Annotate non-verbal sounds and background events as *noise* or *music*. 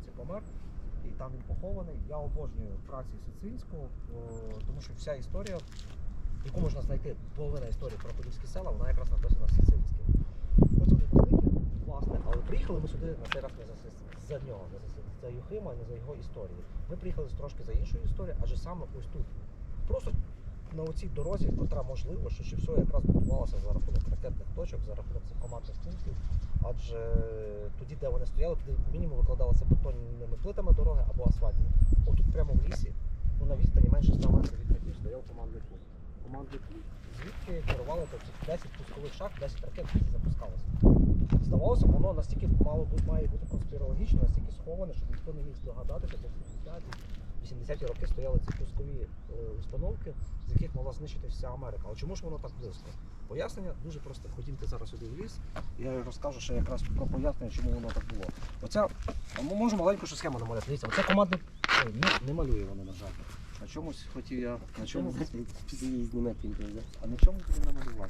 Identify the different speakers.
Speaker 1: році помер, і там він похований. Я обожнюю праці Сицилійського, е, тому що вся історія, яку можна знайти, половина історії про подільські села, вона якраз написана сицилійським. Власне, але приїхали ми сюди на цей раз не за, за нього, не за, за Юхима, не за його історію. Ми приїхали трошки за іншою історією, адже саме ось тут. Просто на оцій дорозі, котра можливо, що ще все якраз будувалося за рахунок ракетних точок, за рахунок цих командних пунктів. Адже тоді, де вони стояли, туди мінімум викладалися бетонними плитами дороги або асфальтні. Отут прямо в лісі, ну на відстані менше 100 метрів від хатів стояв командний пункт. Командний пункт, звідки керували тобто 10 пускових шахт, 10 ракет, які запускалися. Здавалося, воно настільки мало має бути конспірологічно, настільки сховане, щоб ніхто не міг здогадатися, бо в 70-ті, 80-ті роки стояли ці пускові е, установки, з яких могла знищити вся Америка. Але чому ж воно так близько? Пояснення дуже просто. Ходімте зараз сюди в ліс. Я розкажу ще якраз про пояснення, чому воно так було. Оця, а ми можемо маленьку ще схему намалювати. Дивіться, оце командний. Ой, не, не малює воно, на жаль. На чомусь хотів я. На чому? *laughs*
Speaker 2: Під'їзд знімати.
Speaker 1: А на чому тобі намалювати?